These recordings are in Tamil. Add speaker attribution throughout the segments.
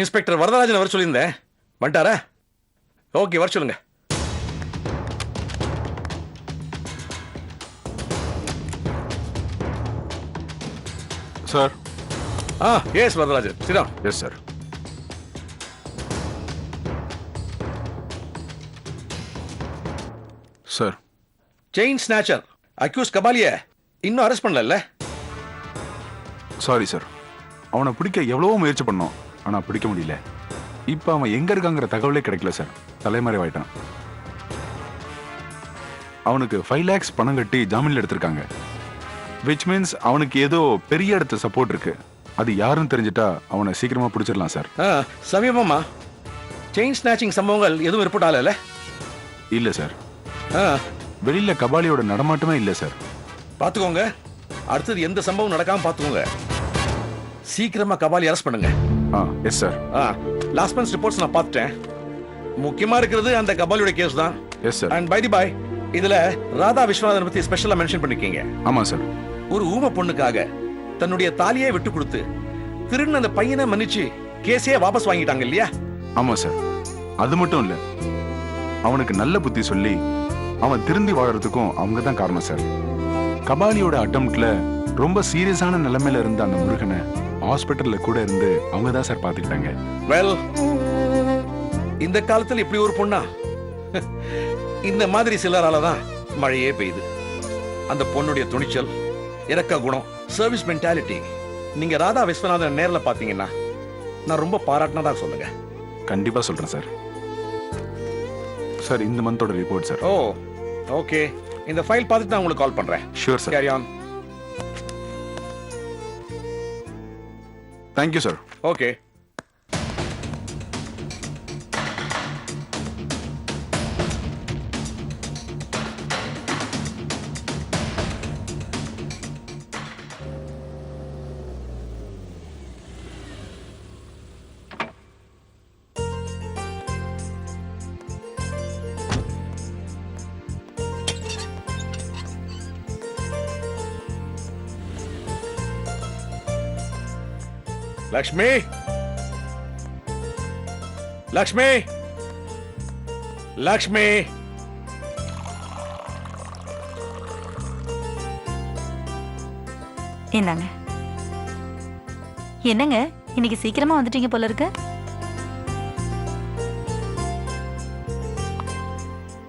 Speaker 1: இன்ஸ்பெக்டர் வரதராஜன் வர சொல்லியிருந்தேன் வந்துட்டாரா? ஓகே வர சொல்லுங்க.
Speaker 2: சார்.
Speaker 1: ஆ yes Varadarajan. சிடா
Speaker 2: yes sir sir
Speaker 1: chain snatcher accused கபாலிய இன்னும் அரெஸ்ட் பண்ணல
Speaker 2: சாரி சார் அவனை பிடிக்க எவ்வளவோ முயற்சி பண்ணோம். ஆனா பிடிக்க முடியல. இப்போ அவன் எங்க இருக்காங்கிற தகவலே கிடைக்கல சார் தலைமறைவாயிட்டான். அவனுக்கு ஃபைவ் லேக்ஸ் பணம் கட்டி ஜாமீன்ல எடுத்திருக்காங்க. விச் மீன்ஸ் அவனுக்கு ஏதோ பெரிய இடத்து சப்போர்ட் இருக்கு. அது யாருன்னு தெரிஞ்சிட்டா அவனை சீக்கிரமா பிடிச்சிடலாம் சார்
Speaker 1: சமீபமா? செயின் ஸ்நாச்சிங் சம்பவங்கள் எதுவும் ரிப்போர்ட் ஆகல
Speaker 2: இல்ல? சார்
Speaker 1: ஆ.
Speaker 2: வெளியில கபாலியோட நடமாட்டமே இல்ல சார்
Speaker 1: பார்த்துக்கோங்க அடுத்தது எந்த சம்பவம் நடக்காம பார்த்துக்கோங்க சீக்கிரமா கபாலி அரெஸ்ட் பண்ணுங்க.
Speaker 2: ஆ எஸ் சார்
Speaker 1: ஆ லாஸ்ட் மந்த்ஸ் ரிப்போர்ட்ஸ் நான் பார்த்துட்டேன். முக்கியமா இருக்கிறது அந்த கபாலியோட கேஸ் தான்.
Speaker 2: Yes sir
Speaker 1: and by the way இதுல ராதா விஸ்வநாதன் பத்தி ஸ்பெஷலா மென்ஷன் பண்ணிருக்கீங்க.
Speaker 2: ஆமா சார்
Speaker 1: ஒரு ஊம பொண்ணுக்காக தன்னுடைய தாலியை விட்டு கொடுத்து திருன்னு அந்த பையனை மன்னிச்சு கேஸையே வாபஸ் வாங்கிட்டாங்க இல்லையா?
Speaker 2: ஆமா சார் அது மட்டும் இல்ல அவனுக்கு நல்ல புத்தி சொல்லி அவன் திருந்தி வாழறதுக்கும் அவங்க தான் காரணம் சார் கபாலியோட அட்டம்ப்ட்ல ரொம்ப சீரியஸான நிலைமையில இருந்த அந்த முருகனை ஹாஸ்பிட்டல்ல கூட இருந்து அவங்க தான் சார் பாத்துக்கிட்டாங்க
Speaker 1: வெல் இந்த காலத்துல இப்படி ஒரு பொண்ணா? இந்த மாதிரி சிலரால தான் மழையே பெய்யுது. அந்த பொண்ணுடைய துணிச்சல் இறக்க குணம் சர்வீஸ் மென்டாலிட்டி நீங்க ராதா விஸ்வநாதன் நேர்ல பாத்தீங்கன்னா நான் ரொம்ப பாராட்டினதா சொல்லுங்க.
Speaker 2: கண்டிப்பா சொல்றேன் சார். சார் இந்த மந்தோட ரிப்போர்ட் சார்.
Speaker 1: ஓ ஓகே இந்த ஃபைல் பார்த்துட்டு நான் உங்களுக்கு கால் பண்றேன்.
Speaker 2: Sure sir
Speaker 1: carry on
Speaker 2: thank you sir
Speaker 1: okay Lakshmi? Lakshmi? Lakshmi?
Speaker 3: என்னங்க என்னங்க? இன்னைக்கு சீக்கிரமா வந்துட்டீங்க போல இருக்கு.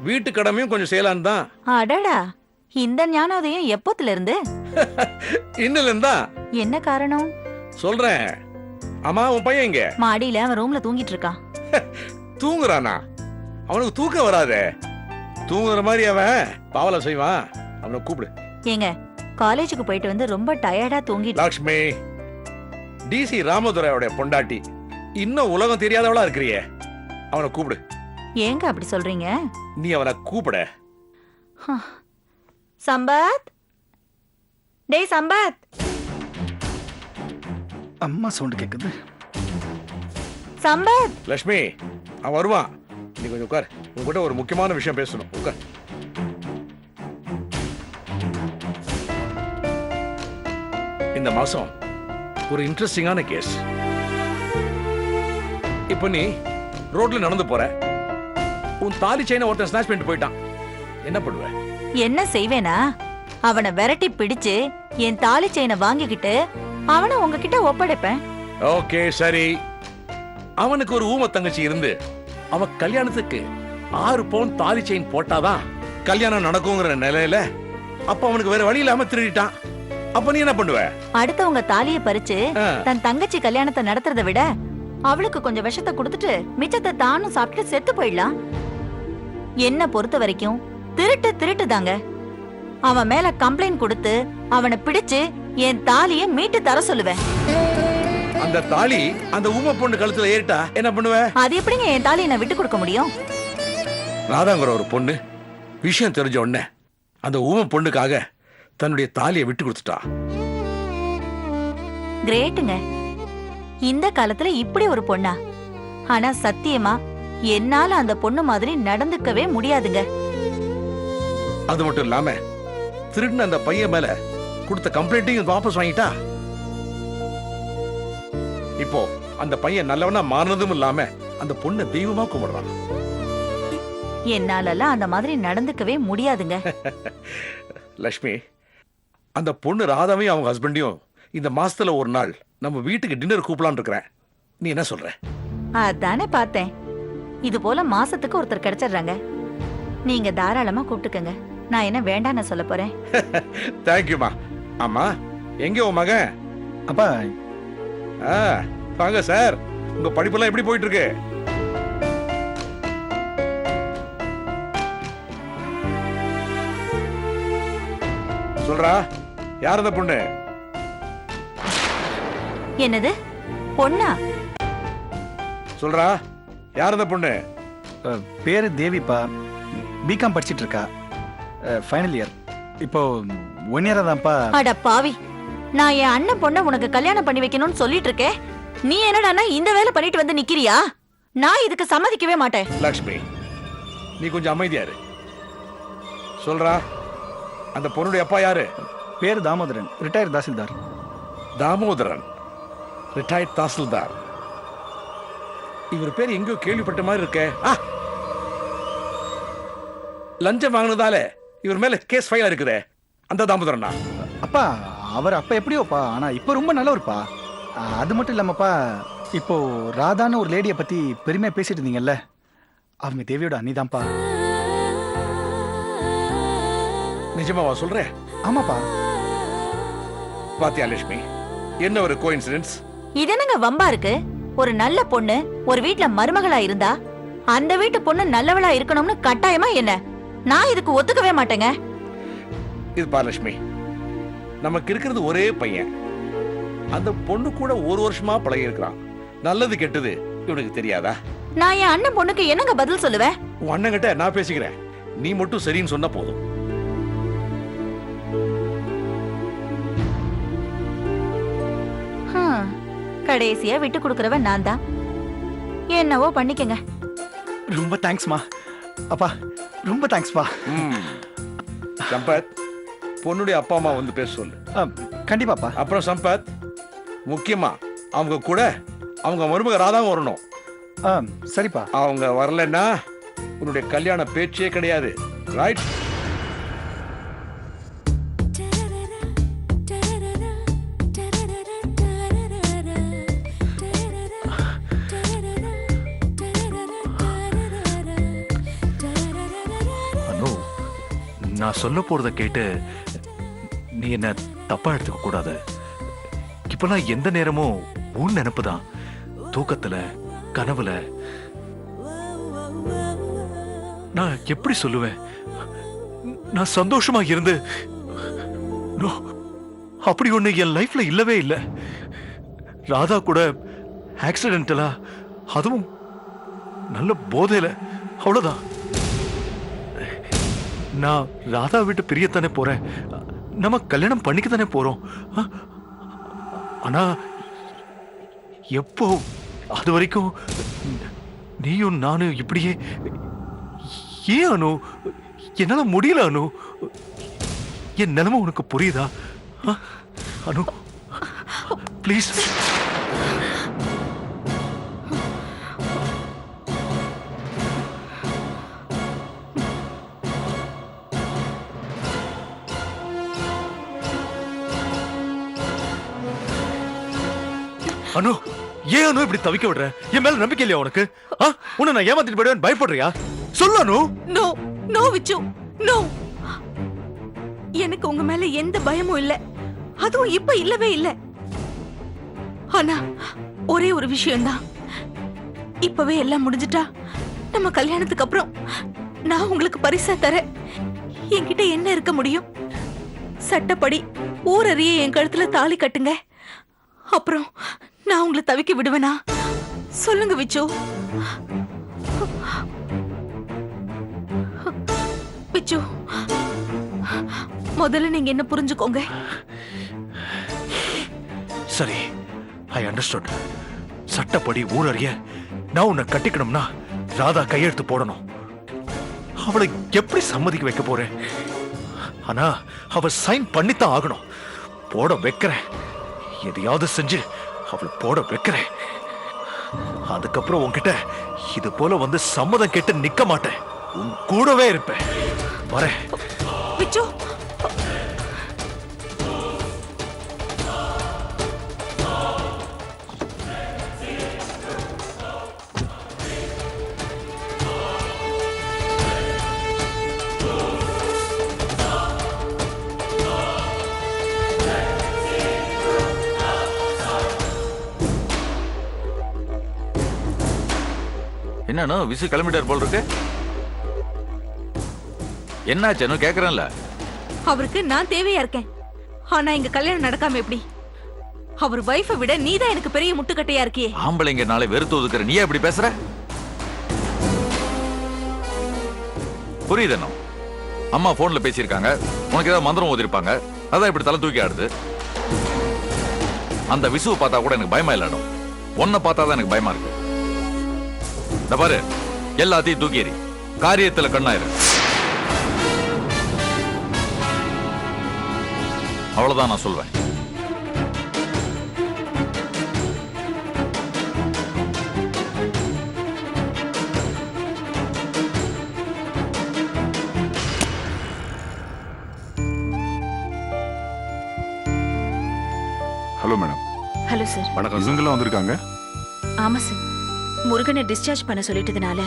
Speaker 1: வீட்டு கடமையும் கொஞ்சம் செய்யலான்னு தான்.
Speaker 3: அடடா! இந்த ஞானோதயம் எப்போத்துல இருந்து
Speaker 1: இன்னில இருந்தா
Speaker 3: என்ன காரணம்?
Speaker 1: சொல்றேன். ஆமா உன் பையன் இங்க
Speaker 3: மாடியில அவன் ரூம்ல தூங்கிட்டு இருக்கான்
Speaker 1: தூங்குறானா? அவனுக்கு தூக்கம் வராதே. தூங்குற மாதிரி அவன் பாவலை செய்வான். அவனை கூப்பிடு.
Speaker 3: ஏங்க காலேஜுக்கு போயிட்டு வந்து ரொம்ப டயர்டா தூங்கிட்டு
Speaker 1: லக்ஷ்மி டிசி ராமதுரையோட பொண்டாட்டி இன்னும் உலகம் தெரியாதவளா இருக்கிறியே. அவனை கூப்பிடு.
Speaker 3: ஏங்க அப்படி சொல்றீங்க?
Speaker 1: நீ அவனை கூப்பிட.
Speaker 3: சம்பத்? டேய் சம்பத்!
Speaker 4: அம்மா சவுண்ட் கேக்குது.
Speaker 3: சம்பத்!
Speaker 1: லக்ஷ்மி அவன் வருவான் நீ கொஞ்சம் உட்கார். உங்ககிட்ட ஒரு முக்கியமான விஷயம் பேசணும். உட்கார். இந்த மாசம் ஒரு இன்ட்ரெஸ்டிங்கான கேஸ் இப்போ நீ ரோட்ல நடந்து போற. உன் தாலி செயினை ஒருத்தன் ஸ்நாச் பண்ணிட்டு போயிட்டான். என்ன பண்ணுவ?
Speaker 3: என்ன செய்வேனா? அவனை விரட்டி பிடிச்சு என் தாலி செயினை வாங்கிக்கிட்டு அவனை உங்ககிட்ட ஒப்படைப்பேன்.
Speaker 1: ஓகே சரி. அவனுக்கு ஒரு ஊம தங்கச்சி இருந்து அவ கல்யாணத்துக்கு ஆறு பவுன் தாலி செயின் போட்டாதான் கல்யாணம் நடக்குங்கிற நிலையில அப்ப அவனுக்கு வேற வழி இல்லாம திருடிட்டான். அப்ப நீ என்ன பண்ணுவ?
Speaker 3: அடுத்தவங்க தாலிய பறிச்சு தன் தங்கச்சி கல்யாணத்தை நடத்துறத விட அவளுக்கு கொஞ்சம் விஷத்தை கொடுத்துட்டு மிச்சத்தை தானும் சாப்பிட்டு செத்து போயிடலாம். என்ன பொறுத்த வரைக்கும் திருட்டு திருட்டு தாங்க அவன் மேல கம்ப்ளைண்ட் கொடுத்து அவனை பிடிச்சு என் தாலிய மீட்டு தர சொல்லுவேன்.
Speaker 1: அந்த தாலி அந்த ஊம பொண்ணு கழுத்துல ஏறிட்டா என்ன பண்ணுவ?
Speaker 3: அது எப்படிங்க என் தாலியை நான் விட்டு கொடுக்க முடியும்?
Speaker 1: ராதாங்கிற ஒரு பொண்ணு விஷயம் தெரிஞ்ச உடனே அந்த ஊம பொண்ணுக்காக தன்னுடைய தாலியை விட்டு கொடுத்துட்டா.
Speaker 3: கிரேட்டுங்க. இந்த காலத்துல இப்படி ஒரு பொண்ணா? ஆனா சத்தியமா என்னால அந்த பொண்ணு மாதிரி நடந்துக்கவே முடியாதுங்க.
Speaker 1: அது மட்டும் இல்லாம திருடின அந்த பையன் மேல கொடுத்த கம்ப்ளைண்ட்டையும் வாபஸ் வாங்கிட்டா? இப்போ அந்த பையன் நல்லவனா மாறினதும் இல்லாம அந்த பொண்ணை தெய்வமா கும்பிடுறான்.
Speaker 3: என்னாலலாம் அந்த மாதிரி நடந்துக்கவே முடியாதுங்க.
Speaker 1: லக்ஷ்மி அந்த பொண்ணு ராதாவையும் அவங்க ஹஸ்பண்டையும் இந்த மாசத்துல ஒரு நாள் நம்ம வீட்டுக்கு டின்னர் கூப்பிடலான்னு இருக்கிறேன். நீ என்ன சொல்ற?
Speaker 3: அதானே பார்த்தேன். இது போல மாசத்துக்கு ஒருத்தர் கிடைச்சிடுறாங்க. நீங்க தாராளமா கூப்பிட்டுக்கங்க. நான் என்ன வேண்டான்னு சொல்ல போறேன்.
Speaker 1: தேங்க்யூமா ஆமா எங்க உன் மகன்?
Speaker 4: அப்பா.
Speaker 1: ஆ, வாங்க சார் உங்க படிப்பெல்லாம் எப்படி போயிட்டு இருக்கு சொல்றா யார் அந்த பொண்ணு?
Speaker 3: என்னது? பொண்ணா?
Speaker 1: சொல்றா யார் அந்த பொண்ணு?
Speaker 4: அஹ், பேரு தேவிப்பா. பிகாம் படிச்சிட்டு இருக்கா. ஃபைனல் இயர் இப்போ ஒன் இயரா தான்ப்பா
Speaker 3: அட பாவி நான் என் அண்ணன் பொண்ண உனக்கு கல்யாணம் பண்ணி வைக்கணும்னு சொல்லிட்டு இருக்கேன் நீ என்னடான்னா இந்த வேலை பண்ணிட்டு வந்து நிக்கிறியா? நான் இதுக்கு சம்மதிக்கவே மாட்டேன்.
Speaker 1: லக்ஷ்மி நீ கொஞ்சம் அமைதியா இரு. சொல்றா அந்த பொண்ணுடைய அப்பா யாரு?
Speaker 4: பேரு தாமோதரன் ரிட்டையர் தாசில்தார்.
Speaker 1: தாமோதரன் ரிட்டையர்ட் தாசில்தார். இவர் பேர் எங்கேயோ கேள்விப்பட்ட மாதிரி இருக்கே! லஞ்சம் வாங்கினதால இவர் மேல கேஸ் ஃபைல் இருக்குதே. அந்த தாமோதரனா?
Speaker 4: அப்பா அவர் அப்ப எப்படியோப்பா? ஆனா இப்போ ரொம்ப நல்லவர்ப்பா. அது மட்டும் இல்லாமப்பா இப்போ ராதான்னு ஒரு லேடியை பத்தி பெருமையா பேசிட்டு இருந்தீங்கல்ல அவங்க தேவியோட அண்ணிதான்ப்பா
Speaker 1: நிஜமாவா சொல்றேன்
Speaker 4: ஆமாப்பா.
Speaker 1: பாத்தியா லட்சுமி? என்ன ஒரு கோயின்சிடன்ஸ்
Speaker 3: இது என்னங்க வம்பா இருக்கு? ஒரு நல்ல பொண்ணு ஒரு வீட்ல மருமகளா இருந்தா அந்த வீட்டு பொண்ணு நல்லவளா இருக்கணும்னு கட்டாயமா என்ன? நான் இதுக்கு ஒத்துக்கவே மாட்டேங்க.
Speaker 1: இது பார் லட்சுமி நமக்கு இருக்கிறது ஒரே பையன். அந்த பொண்ணு கூட ஒரு வருஷமா பழகி இருக்கிறான் நல்லது கெட்டது இவனுக்கு தெரியாதா?
Speaker 3: நான் என் அண்ணன் பொண்ணுக்கு என்னங்க பதில் சொல்லுவேன்
Speaker 1: உன் அண்ணன் நான் பேசிக்கிறேன். நீ மட்டும் சரின்னு சொன்னா போதும்.
Speaker 3: கடைசியா விட்டு கொடுக்கறவன் நான் தான். என்னவோ பண்ணிக்கங்க.
Speaker 4: ரொம்ப தேங்க்ஸ்மா அப்பா ரொம்ப தேங்க்ஸ்ப்பா
Speaker 1: ம். சம்பத். பொண்ணுடைய அப்பா அம்மா வந்து பேச சொல்லு.
Speaker 4: கண்டிப்பாப்பா.
Speaker 1: அப்புறம் சம்பத் முக்கியமா அவங்க கூட அவங்க மருமக ராதாவும் வரணும்.
Speaker 4: சரிப்பா.
Speaker 1: அவங்க வரலன்னா உன்னுடைய கல்யாண பேச்சே கிடையாது. ரைட்
Speaker 5: சொல்ல போறத கேட்டு நீ என்ன தப்பா எடுத்துக்க கூடாது. இப்பெல்லாம் எந்த நேரமும் உன் நினப்பு தான். தூக்கத்துல கனவுல. நான் எப்படி சொல்லுவேன்? நான் சந்தோஷமா இருந்து அப்படி ஒண்ணு என் லைஃப்ல இல்லவே இல்லை. ராதா கூட ஆக்சிடென்டலா அதுவும் நல்ல போதையில. அவ்வளவுதான். நான் ராதா விட்டு பிரியத்தானே போறேன் நம்ம கல்யாணம் பண்ணிக்க தானே போறோம் ஆ? ஆனா எப்போ அது வரைக்கும் நீயும் நானும் இப்படியே ஏன் அனு என்னால முடியல அனு என் நிலைமை உனக்கு புரியுதா ஆ? அனு ப்ளீஸ் அனு ஏன் அனு இப்படி தவிக்க விடுற? என் மேல நம்பிக்கை இல்லையா உனக்கு? உன்னை நான் ஏமாத்திட்டு போயிடுவேன் பயப்படுறியா? சொல்லு Anu.
Speaker 6: No no Vichu. No எனக்கு உங்க மேல எந்த பயமும் இல்ல. அதுவும் இப்ப இல்லவே இல்ல. ஆனா ஒரே ஒரு விஷயம்தான். இப்பவே எல்லாம் முடிஞ்சிட்டா நம்ம கல்யாணத்துக்கு அப்புறம் நான் உங்களுக்கு பரிசா தரேன். என்கிட்ட என்ன இருக்க முடியும்? சட்டப்படி ஊரறிய என் கழுத்துல தாலி கட்டுங்க. அப்புறம் நான் உங்களை தவிக்க விடுவேனா? சொல்லுங்க விச்சு. விச்சு முதல்ல நீங்க என்ன புரிஞ்சுக்கோங்க?
Speaker 5: சரி ஐ அண்டர்ஸ்டுட் சட்டப்படி ஊர் நான் உன்னை கட்டிக்கணும்னா ராதா கையெழுத்து போடணும். அவளை எப்படி சம்மதிக்க வைக்க போறேன்? ஆனா அவ சைன் பண்ணித்தான் ஆகணும். போட வைக்கிறேன். எதையாவது செஞ்சு அவளை போட வைக்கிறேன். அதுக்கப்புறம் உன்கிட்ட இது போல வந்து சம்மதம் கேட்டு நிக்க மாட்டேன். உன் கூடவே இருப்பேன். வரேன்.
Speaker 7: என்னன்னு விசு கிளம்பிட்டார் போல் இருக்கு என்னாச்சுன்னு கேக்குறேன்ல?
Speaker 6: அவருக்கு நான் தேவையா இருக்கேன். ஆனா எங்க கல்யாணம் நடக்காம எப்படி? அவர் வைஃபை விட நீதான் எனக்கு பெரிய முட்டுக்கட்டையா இருக்கியே.
Speaker 7: ஆம்பளைங்க நாளை வெறுத்து ஒதுக்குற நீ எப்படி பேசுற? புரியுது என்ன அம்மா போன்ல பேசியிருக்காங்க. உனக்கு ஏதாவது மந்திரம் ஓதிருப்பாங்க. அதான் இப்படி தலை தூக்கி ஆடுது. அந்த விசுவை பார்த்தா கூட எனக்கு பயமா இல்லடும் உன்னை பார்த்தா தான் எனக்கு பயமா இருக்கு. இந்த பாரு எல்லாத்தையும் தூக்கி எறி. காரியத்துல கண்ணாயிரு. அவ்வளவுதான் நான் சொல்வேன்.
Speaker 2: ஹலோ மேடம்
Speaker 8: ஹலோ சார்
Speaker 1: வணக்கம்
Speaker 2: இவங்கெல்லாம் வந்திருக்காங்க?
Speaker 8: ஆமா சார் முருகனை டிஸ்சார்ஜ் பண்ண சொல்லிட்டதுனால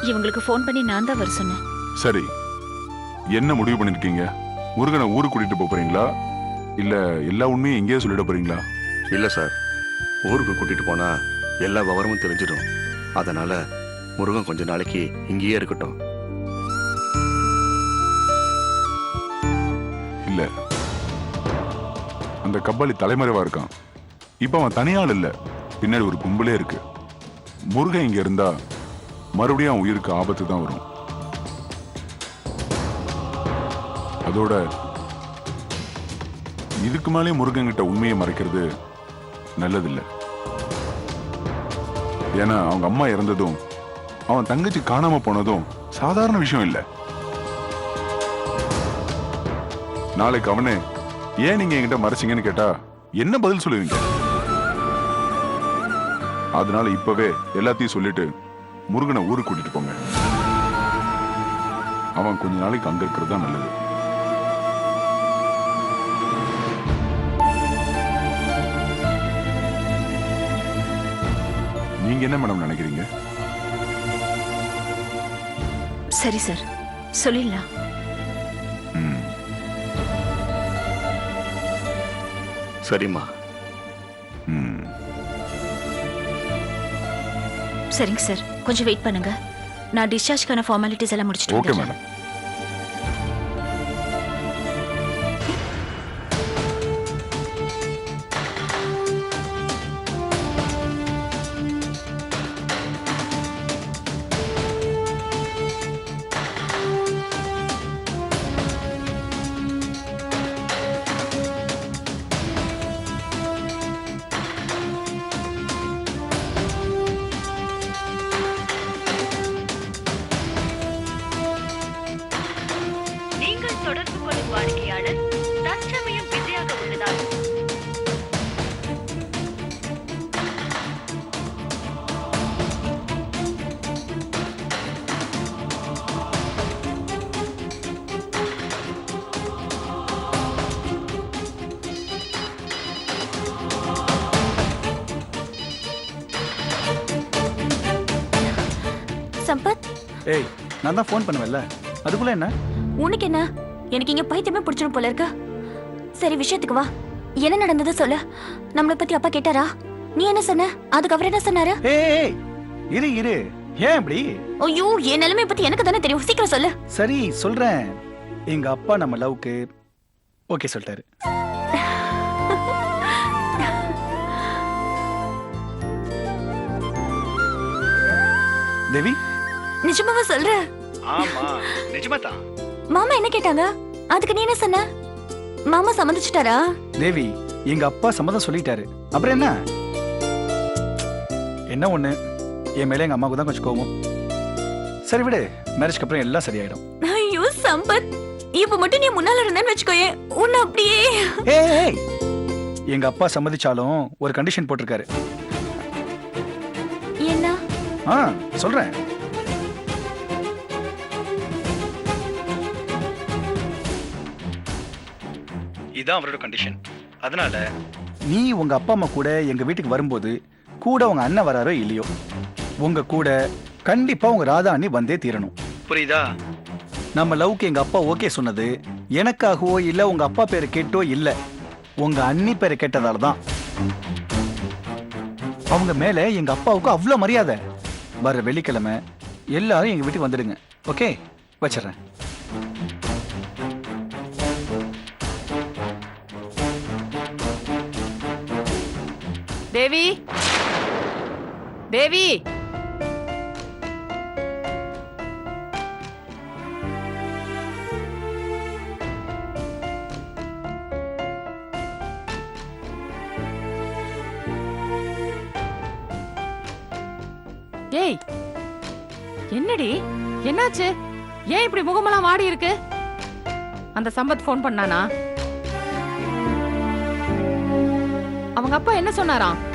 Speaker 8: இவங்களுக்கு ஃபோன் பண்ணி நான் தான் வர சொன்னேன்.
Speaker 2: சரி. என்ன முடிவு பண்ணிருக்கீங்க? முருகனை ஊருக்கு கூட்டிட்டு போறீங்களா? இல்ல எல்லா உண்மையும் இங்கேயே சொல்லிட போறீங்களா?
Speaker 9: இல்லை சார். ஊருக்கு கூட்டிட்டு போனா எல்லா விவரமும் தெரிஞ்சிடும். அதனால முருகன் கொஞ்ச நாளைக்கு இங்கேயே இருக்கட்டும்.
Speaker 2: இல்ல. அந்த கப்பாலி தலைமறைவா இருக்கான். இப்ப அவன் தனியாள் இல்ல. பின்னாடி ஒரு கும்பலே இருக்கு. முருகன் இங்க இருந்தா மறுபடியும் அவன் உயிருக்கு ஆபத்து தான் வரும். அதோட இதுக்கு மேலே முருகன் கிட்ட உண்மையை மறைக்கிறது நல்லதில்லை. ஏன்னா அவங்க அம்மா இறந்ததும் அவன் தங்கச்சி காணாம போனதும் சாதாரண விஷயம் இல்லை. நாளைக்கு அவனே ஏன் நீங்க என்கிட்ட மறைச்சிங்கன்னு கேட்டா என்ன பதில் சொல்லுவீங்க? அதனால இப்பவே எல்லாத்தையும் சொல்லிட்டு முருகனை ஊருக்கு கூட்டிட்டு போங்க. அவன் கொஞ்ச நாளைக்கு அங்க இருக்கிறது தான் நல்லது. நீங்க என்ன மேடம் நினைக்கிறீங்க?
Speaker 8: சரி சார் சொல்லிடலாம்.
Speaker 9: சரிம்மா.
Speaker 8: சரிங்க சார் கொஞ்சம் வெயிட் பண்ணுங்க. நான் டிஸ்சார்ஜ்க்கான ஃபார்மாலிட்டிஸ் எல்லாம் முடிச்சிட்டு
Speaker 2: ஓகே. மேடம்
Speaker 4: ஏய் நான் தான் ஃபோன் பண்ணுவேன்ல. அதுக்குள்ள என்ன?
Speaker 8: உனக்கு என்ன? எனக்கு இங்க பைத்தியமே பிடிச்சிடும் போல இருக்கு. சரி விஷயத்துக்கு வா. என்ன நடந்தது சொல்லு. நம்மளை பத்தி அப்பா கேட்டாரா? நீ என்ன சொன்ன? அதுக்கு அவர் என்ன சொன்னாரு?
Speaker 4: ஏய் ஏய், இரு இரு. ஏன் இப்படி?
Speaker 8: ஐயோ என் நிலைமை பத்தி எனக்கு தானே தெரியும். சீக்கிரம் சொல்லு.
Speaker 4: சரி சொல்றேன். எங்க அப்பா நம்ம லவ்க்கு ஓகே சொல்லிட்டாரு. தேவி?
Speaker 8: நிஜமாவா சொல்ற?
Speaker 4: ஆமா நிஜமா தான்
Speaker 8: மாமா என்ன கேட்டாங்க? அதுக்கு நீ என்ன சொன்ன? மாமா சம்மதிச்சிட்டாரா?
Speaker 4: தேவி எங்க அப்பா சம்மதம் சொல்லிட்டாரு. அப்புறம் என்ன? என்ன ஒண்ணு? என் மேல எங்க அம்மாவுக்கு தான் கொஞ்சம் கோவம் சரி விடு மேரேஜ்க்கு அப்புறம் எல்லாம் சரியாயிடும்.
Speaker 8: ஐயோ சம்பத். இப்ப மட்டும் நீ முன்னால இருந்தேன்னு வச்சுக்கோயே உன்னை அப்படியே.
Speaker 4: ஏய், எங்க அப்பா சம்மதிச்சாலும் ஒரு கண்டிஷன் போட்டிருக்காரு. ஆ சொல்றேன். இதான் அவரோட கண்டிஷன் அதனால நீ உங்க அப்பா அம்மா கூட எங்க வீட்டுக்கு வரும்போது கூட உங்க அண்ணன் வராரோ இல்லையோ உங்க கூட கண்டிப்பா உங்க ராதா அண்ணி வந்தே தீரணும். புரியுதா? நம்ம லவ்க்கு எங்க அப்பா ஓகே சொன்னது எனக்காகவோ இல்ல உங்க அப்பா பேரை கேட்டோ இல்ல உங்க அண்ணி பேரை கேட்டதால தான். அவங்க மேல எங்க அப்பாவுக்கு அவ்வளோ மரியாதை. வர வெள்ளிக்கிழமை எல்லாரும் எங்க வீட்டுக்கு வந்துடுங்க. ஓகே? வச்சிடுறேன்.
Speaker 10: தேவி. தேவி. ஏய் என்னடி? என்னாச்சு? ஏன் இப்படி முகமெல்லாம் வாடி இருக்கு? அந்த சம்பத் ஃபோன் பண்ணானா? அவங்க அப்பா என்ன சொன்னாராம்?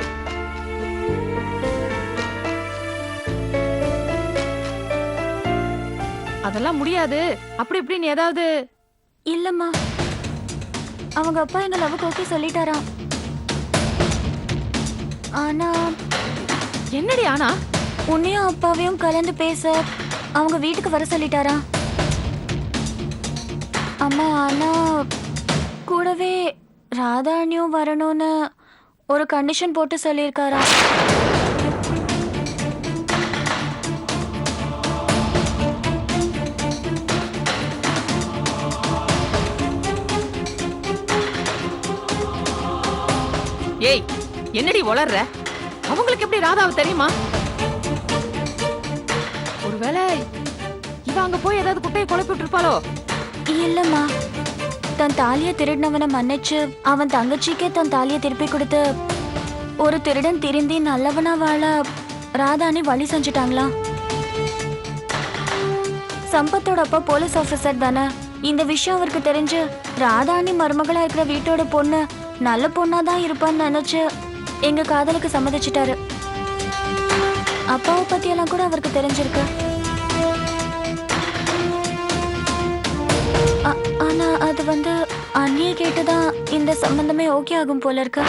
Speaker 10: அதெல்லாம் முடியாது. அப்படி இப்படின்னு ஏதாவது?
Speaker 8: இல்லம்மா. அவங்க அப்பா எங்க லவ்வுக்கு ஓகே சொல்லிட்டாராம். ஆனா
Speaker 10: என்னடி ஆனா?
Speaker 8: உன்னையும் அப்பாவையும் கலந்து பேச அவங்க வீட்டுக்கு வர சொல்லிட்டாரா அம்மா ஆனா கூடவே ராதாணியும் வரணும்னு ஒரு கண்டிஷன் போட்டு சொல்லியிருக்காரா
Speaker 10: என்னடி வளர்ற அவங்களுக்கு எப்படி ராதாவை தெரியுமா? ஒருவேளை இவ அங்க போய் ஏதாவது குட்டையை குழப்பிட்டு இருப்பாளோ
Speaker 8: இல்லம்மா. தன் தாலிய திருடினவனை மன்னிச்சு அவன் தங்கச்சிக்கே தன் தாலிய திருப்பி கொடுத்து ஒரு திருடன் திருந்தி நல்லவனா வாழ ராதானி வழி செஞ்சுட்டாங்களா சம்பத்தோட அப்பா போலீஸ் ஆபீசர் தானே. இந்த விஷயம் அவருக்கு தெரிஞ்சு ராதாணி மருமகளா இருக்கிற வீட்டோட பொண்ணு நல்ல பொண்ணா தான் இருப்பான்னு நினைச்சு எங்க காதலுக்கு சம்மதிச்சிட்டாரு. அப்பாவை பத்தியெல்லாம் கூட அவருக்கு தெரிஞ்சிருக்கு. ஆனா அது வந்து அண்ணிய கேட்டுதான் இந்த சம்பந்தமே ஓகே ஆகும் போல இருக்கு.